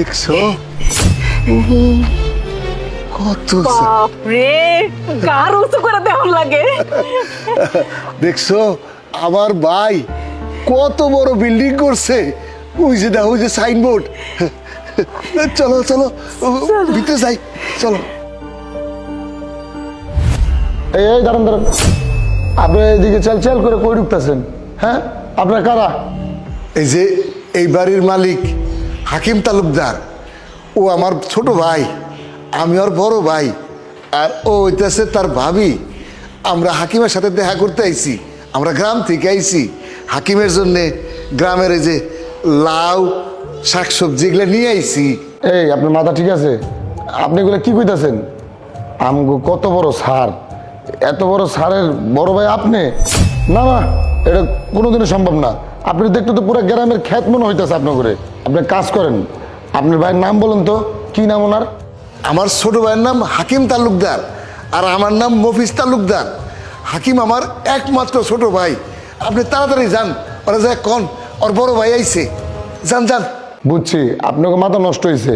দেখছ? কত বাপরে গার উঁচু করে দেওয়ার লাগে। দেখছ? আমার ভাই কত বড় বিল্ডিং করছে। ওই যে দেখো ওই যে সাইনবোর্ড চলো চলো। ভিতরে যাই চলো। এই এই দাঁড়ান দাঁড়ান। আপনি এদিকে চাল চাল করে কই ঢুকতেছেন? হ্যাঁ? আপনার কারা? এই যে এই বাড়ির মালিক। হাকিম তালুকদার। ও আমার ছোট ভাই, আমি ওর বড় ভাই, আর ও হইতেছে তার ভাবি। আমরা হাকিমের সাথে দেখা করতে আইছি, আমরা গ্রাম থেকে আইছি। হাকিমের জন্যে গ্রামের এই যে লাউ, শাকসবজি এগুলো নিয়ে আইছি। এই, আপনার মাথা ঠিক আছে? আপনি এগুলো কী কইতাছেন? আমগো কত বড় সার। এত বড় সারের বড় ভাই আপনি? না না, এটা কোনোদিনও সম্ভব না। আপনি দেখতে তো পুরো গ্রামের খ্যাত মনে হইতেছে আপনার করে আপনি কাজ করেন আপনার ভাইয়ের নাম বলুন তো কি নাম ওনার? আমার ছোট ভাইয়ের নাম হাকিম তালুকদার আর আমার নাম মফিজ তালুকদার। হাকিম আমার একমাত্র ছোট ভাই। আপনি তাড়াতাড়ি যান ওরা যায় কন ওর বড় ভাই আইছে। যান যান। বুঝছি আপনাকে মাথা নষ্ট হয়েছে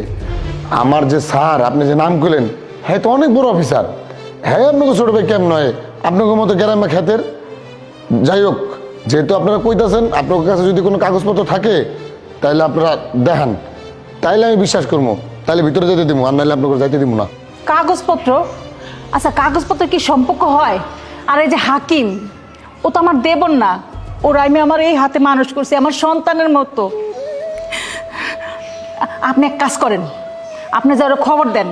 আমার যে স্যার আপনি যে নাম করলেন হ্যাঁ তো অনেক বড় অফিসার। হ্যাঁ আপনাকে ছোট ভাই কেমন নয় আপনাকে মতো গ্রামে খ্যাতের যাই হোক যেহেতু আপনারা কইতাছেন আপনার কাছে যদি কোনো কাগজপত্র থাকে তাহলে আপনারা দেখান। তাইলে আমি বিশ্বাস করব। তাহলে ভিতরে যেতে দিব আর নাহলে আপনাকে যাইতে দিব না। কাগজপত্র? আচ্ছা কাগজপত্র কি সম্পর্ক হয়? আর এই যে হাকিম ও তো আমার দেবন না। ওর আমি আমার এই হাতে মানুষ করছি আমার সন্তানের মতো। আপনি এক কাজ করেন আপনি যারা খবর দেন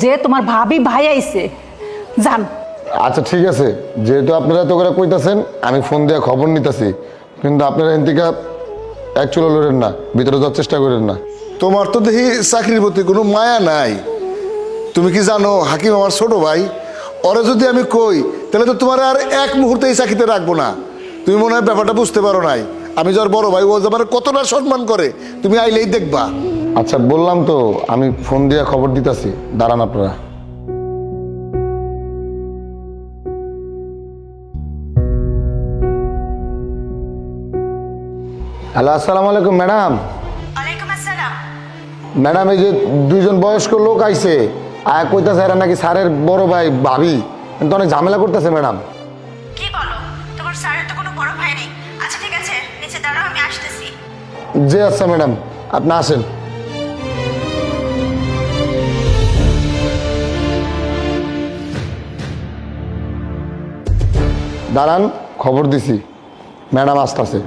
যে তোমার ভাবি ভাই আইছে যান। আচ্ছা ঠিক আছে। যেহেতু আপনারা তো করে কইতাছেন আমি ফোন দিয়ে খবর নিতেছি। কিন্তু আপনারা এন থেকে এক চুলো লড়েন না ভিতরে যাওয়ার চেষ্টা করেন না। তোমার তো দেখি চাকরির প্রতি কোনো মায়া নাই। তুমি কি জানো হাকিম আমার ছোট ভাই? ওরে যদি আমি কই তাহলে তো তোমার আর এক মুহূর্তে এই চাকরিতে রাখব না। তুমি মনে হয় ব্যাপারটা বুঝতে পারো নাই। আমি যার বড় ভাই ও যে আমার কতটা সম্মান করে তুমি আইলেই দেখবা। আচ্ছা বললাম তো আমি ফোন দিয়ে খবর দিতেছি। দাঁড়ান আপনারা। হ্যালো আসসালামু আলাইকুম ম্যাডাম। ওয়ালাইকুম আসসালাম। ম্যাডাম এই যে দুইজন বয়স্ক লোক আইছে আর কইতাছে এরা নাকি স্যারের বড় ভাই ভাবি। কিন্তু অনেক ঝামেলা করতেছে ম্যাডাম। কি বলো? তোমার স্যারের তো কোনো বড় ভাই নেই। আচ্ছা ঠিক আছে নিচে দাঁড়াও আমি আসতেছি। জি আচ্ছা ম্যাডাম আপনি আসেন। দাঁড়ান খবর দিছি। ম্যাডাম আসতেছে।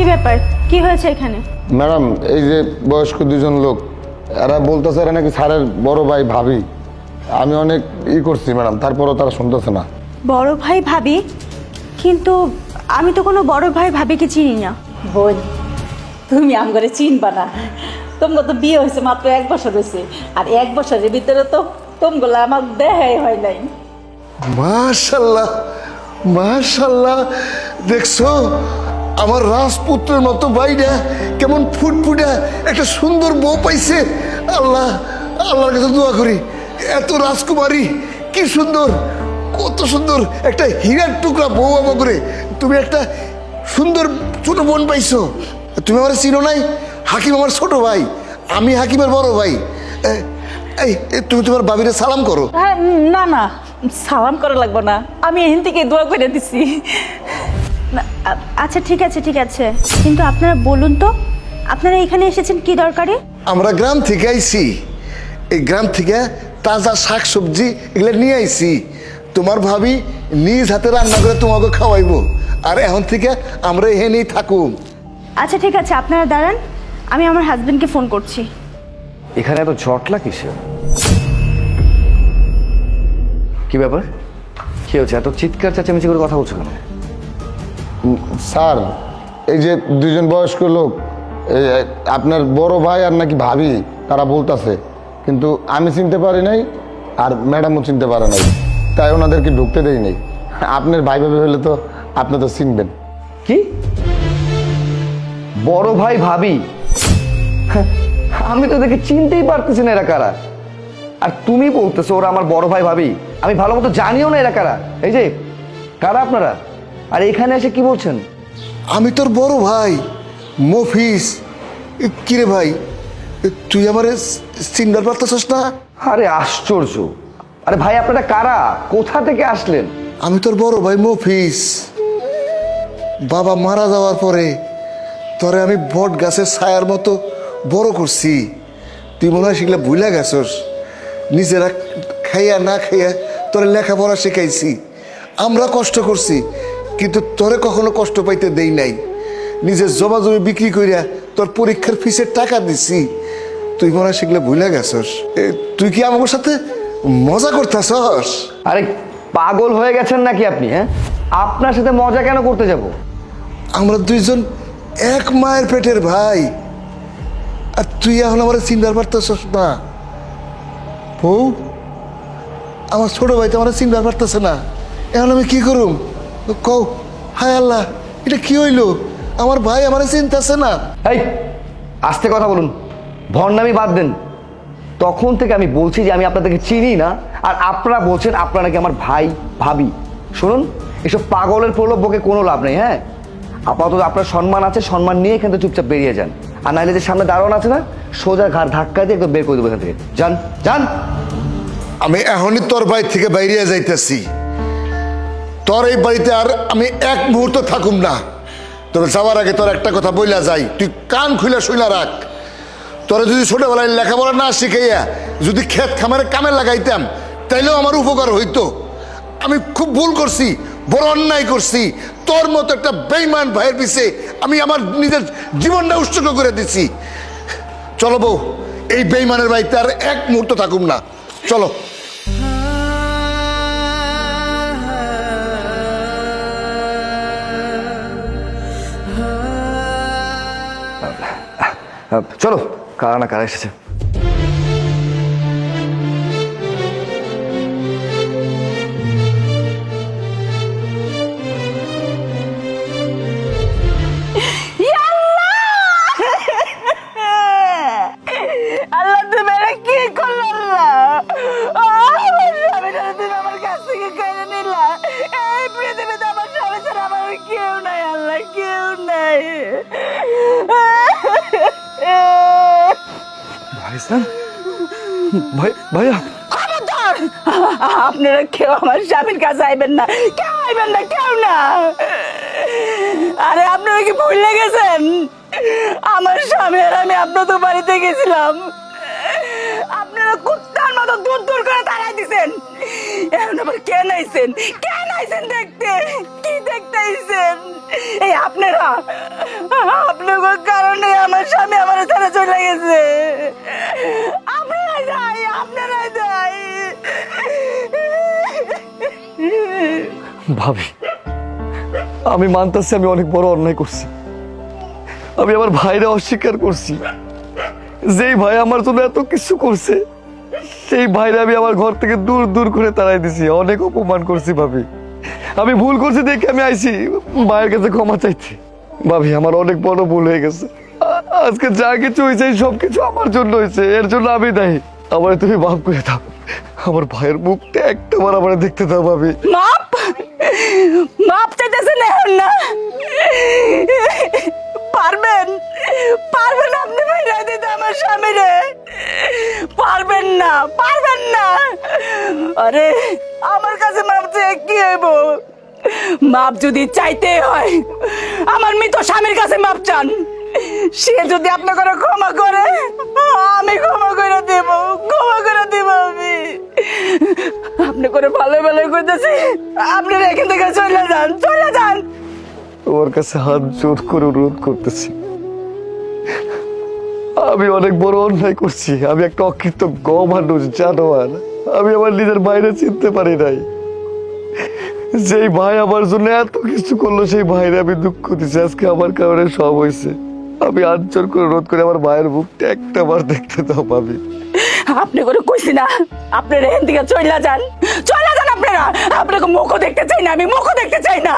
কি ব্যাপার? কি হয়েছে এখানে? ম্যাডাম এই যে বয়স্ক দুজন লোক এরা বলতেছে এরা নাকি স্যারের বড় ভাই ভাবি। আমি অনেক ই করছি ম্যাডাম তারপরও তারা শুনতেছে না। বড় ভাই ভাবি? কিন্তু আমি তো কোনো বড় ভাই ভাবিকে চিনি না। বোন তুমি আমগরে চিনবা না। তোমার তো বিয়ে হয়েছে মাত্র এক বছর হয়েছে। আর এক বছরের ভিতরে তো তোমগুলো আমার দেখাই হয় নাই। মাশাল্লাহ মাশাল্লাহ দেখছ? আমার রাজপুত্রের মতো ভাইটা কেমন ফুটফুটে একটা সুন্দর বউ পাইছে। আল্লাহ, আল্লাহর কাছে দোয়া করি। এত রাজকুমারী, কি সুন্দর, কত সুন্দর একটা হীরার টুকরা বউ আমার করে তুমি একটা সুন্দর ছোট বোন পাইছো। তুমি আমার চিনো নাই? হাকিম আমার ছোট ভাই, আমি হাকিমের বড় ভাই। এই তুমি তোমার বাবিরে সালাম করো। হ্যাঁ না না, সালাম করা লাগবে না। আমি এখান থেকে দোয়া করে দিছি। আচ্ছা ঠিক আছে ঠিক আছে। কিন্তু আপনারা বলুন তো আপনারা এখানে এসেছেন কি দরকারে? আমরা গ্রাম থেকে আইছি। এই গ্রাম থেকে তাজা শাক সবজি এগুলো নিয়ে আইছি। তোমার ভাবি নিজ হাতে রান্না করে তোমাকে খাওয়াইবো। আর এখন থেকে আমরা এখানেই থাকুম। আচ্ছা ঠিক আছে আপনারা দাঁড়ান। আমি আমার হাজবেন্ডকে ফোন করছি। এখানে এত জটলা কিসের? কি ব্যাপার? কি হচ্ছে এত চিৎকার চেঁচামেচি করে কথা বলছো কেন? স্যার এই যে দুজন বয়স্ক লোক আপনার বড় ভাই আর নাকি ভাবি তারা বলতাছে। কিন্তু আমি চিনতে পারি নাই আর ম্যাডামও চিনতে পারে নাই। তাই ওনাদেরকে ঢুকতে দেই নাই। আপনার ভাই ভাবি হলে তো আপনি তো চিনবেন। কি? বড় ভাই ভাবি? হ্যাঁ, আমি তো দেখে চিনতেই পারতেছি না এরা কারা। আর তুমি বলতেছো ওরা আমার বড় ভাই ভাবি। আমি ভালো মতো জানিও না এরা কারা। এই যে কারা আপনারা? আর এখানে এসে কি বলছেন? আমি তোর বড় ভাই মফিস। কিরে ভাই? তুই আমার চিন্তার পারতেছস না? আরে আশ্চর্য। আরে ভাই আপনারা কারা? কোথা থেকে আসলেন? আমি তোর বড় ভাই মফিস। বাবা মারা যাওয়ার পরে তোরে আমি বট গাছের ছায়ার মতো বড় করছি। তুই মনে হয় সেগুলো ভুলে গেছস। নিজেরা খাইয়া না খাইয়া তোরে লেখাপড়া শেখাইছি। আমরা কষ্ট করছি। কিন্তু তোরে কখনো কষ্ট পাইতে দেই নাই। নিজের জমা জমি বিক্রি করিয়া তোর পরীক্ষার ফিসের টাকা দিছি। তুই মনে সেগুলো ভুলে গেছস। তুই কি আমার সাথে মজা করতেছস? আরে পাগল হয়ে গেছেন নাকি আপনি হ্যাঁ? আপনার সাথে মজা কেন করতে যাব? আমরা দুইজন এক মায়ের পেটের ভাই। আর তুই এখন আমার চিন্তার পারতেছস না। বউ আমার ছোট ভাই তো আমার চিন্তার পারতেছে না। এখন আমি কি করুম? কও হায় আল্লাহ এটা কি হইল? আমার ভাই আমার চিন্তাছে না। এই আস্তে কথা বলুন। ভণ্ডামি বাদ দেন। তখন থেকে আমি বলছি যে আমি আপনাদেরকে চিনি না আর আপনারা বলছেন আপনারা নাকি আমার ভাই ভাবি। শুনুন এসব পাগলের প্রলোভকে কোনো লাভ নেই হ্যাঁ? আপাতত আপনার সম্মান আছে সম্মান নিয়ে এখান থেকে চুপচাপ বেরিয়ে যান। আর নাহলে যে সামনে দাঁড়ানো আছে না সোজা ঘাড় ধাক্কা দিয়ে একদম বের করে দেবো এখান থেকে। যান যান। আমি এখনই তোর বাড়ি থেকে বাইরে যাইতেছি। তোর এই বাড়িতে আর আমি এক মুহূর্ত থাকুম না। তবে যাওয়ার আগে তোর একটা কথা বইলা যাই। তুই কান খুলে শুইলা রাখ। তোরা যদি ছোটবেলায় লেখাপড়া না শিখাইয়া যদি ক্ষেত খামারে কামে লাগাইতাম, তাইলেও আমার উপকার হইতো। আমি খুব ভুল করছি, বড় অন্যায় করছি। তোর মতো একটা বেইমান ভাইয়ের পিছে আমি আমার নিজের জীবনটা উৎসর্গ করে দিছি। চলো বউ, এই বেইমানের বাড়িতে আর এক মুহূর্ত থাকুম না। চলো। চলো কারা না কারা এসেছে? ভাইজান ভাই ভাইয়া আপনারা কেউ আমার স্বামীর কাছে আইবেন না। কেউ আইবেন না, কেউ না। আরে, আপনারা কি ভুলে গেছেন আমার স্বামী আর আমি আপনাদের বাড়িতে গেছিলাম। আপনারা কুত্তার মতো দূর দূর করে তাড়াই দিছেন। এখন আবার কেন আইছেন? কেন আইছেন দেখতে। কি দেখতে আইছেন এই আপনারা, আপনাদের কারণে আমার স্বামী আমার ছেড়ে চলে গেছে। আপনারা যাই আপনারা যাই। ভাবি, আমি মানতেছি আমি অনেক বড় অন্যায় করছি। আমি আমার ভাইরা অস্বীকার করছি। যেই ভাই আমার জন্য এত কিছু করছে, সেই ভাইরা আমি আমার ঘর থেকে দূর দূর করে তাড়াই দিছি। অনেক অপমান করছি ভাবি। আমি ভুল করছি দেখে আমি আইছি। মায়ের কাছে ক্ষমা চাইছি ভাবি, আমার অনেক বড় ভুল হয়ে গেছে। আজকে যা কিছু হয়েছে সব কিছু আমার জন্য হয়েছে। এর জন্য আমি দায়ী। আমার তুমি মাফ করে দাও। আমার ভাইয়ের মুখটা একটা বার আমার দেখতে দাও, ভাবি। মাপ? মাপ না? পারবেন? পারবেন আপনি মেরে দিতে আমার স্বামীরে? পারবেন না পারবেন না। আরে, আমার কাছে চেয়ে মাপ যদি চাইতে হয়, আমার মৃত স্বামীর কাছে মাপ চান। সে যদি ক্ষমা করে, আমি ক্ষমা করে দেব, ক্ষমা করে দেব আমি। আপনি করে ভালো ভালো করতেছি, আপনি এখান থেকে চলে যান চলে যান। তোমার কাছে হাত জোর করে অনুরোধ করতেছি। আমি অনেক বড় অন্যায় করছি, আমি একটা অকৃতজ্ঞ মানুষ জানোয়ার। আমি আমার নিজের বাইরে চিনতে পারি নাই। যেই ভাই আমার জন্য এত কিছু করল, সেই ভাইরে আমি দুঃখ দিছি। আজকে আমার কারণে সব হয়েছে আমি আঞ্চল করে রোধ করে আমার ভাইয়ের মুখটা একটা বার দেখতে দাও পাবি আপনি করে কইছি না। আপনারা এখান থেকে চইলা যান। চইলা যান আপনারা। আপনাকে মুখও দেখতে চাই না, আমি মুখও দেখতে চাই না।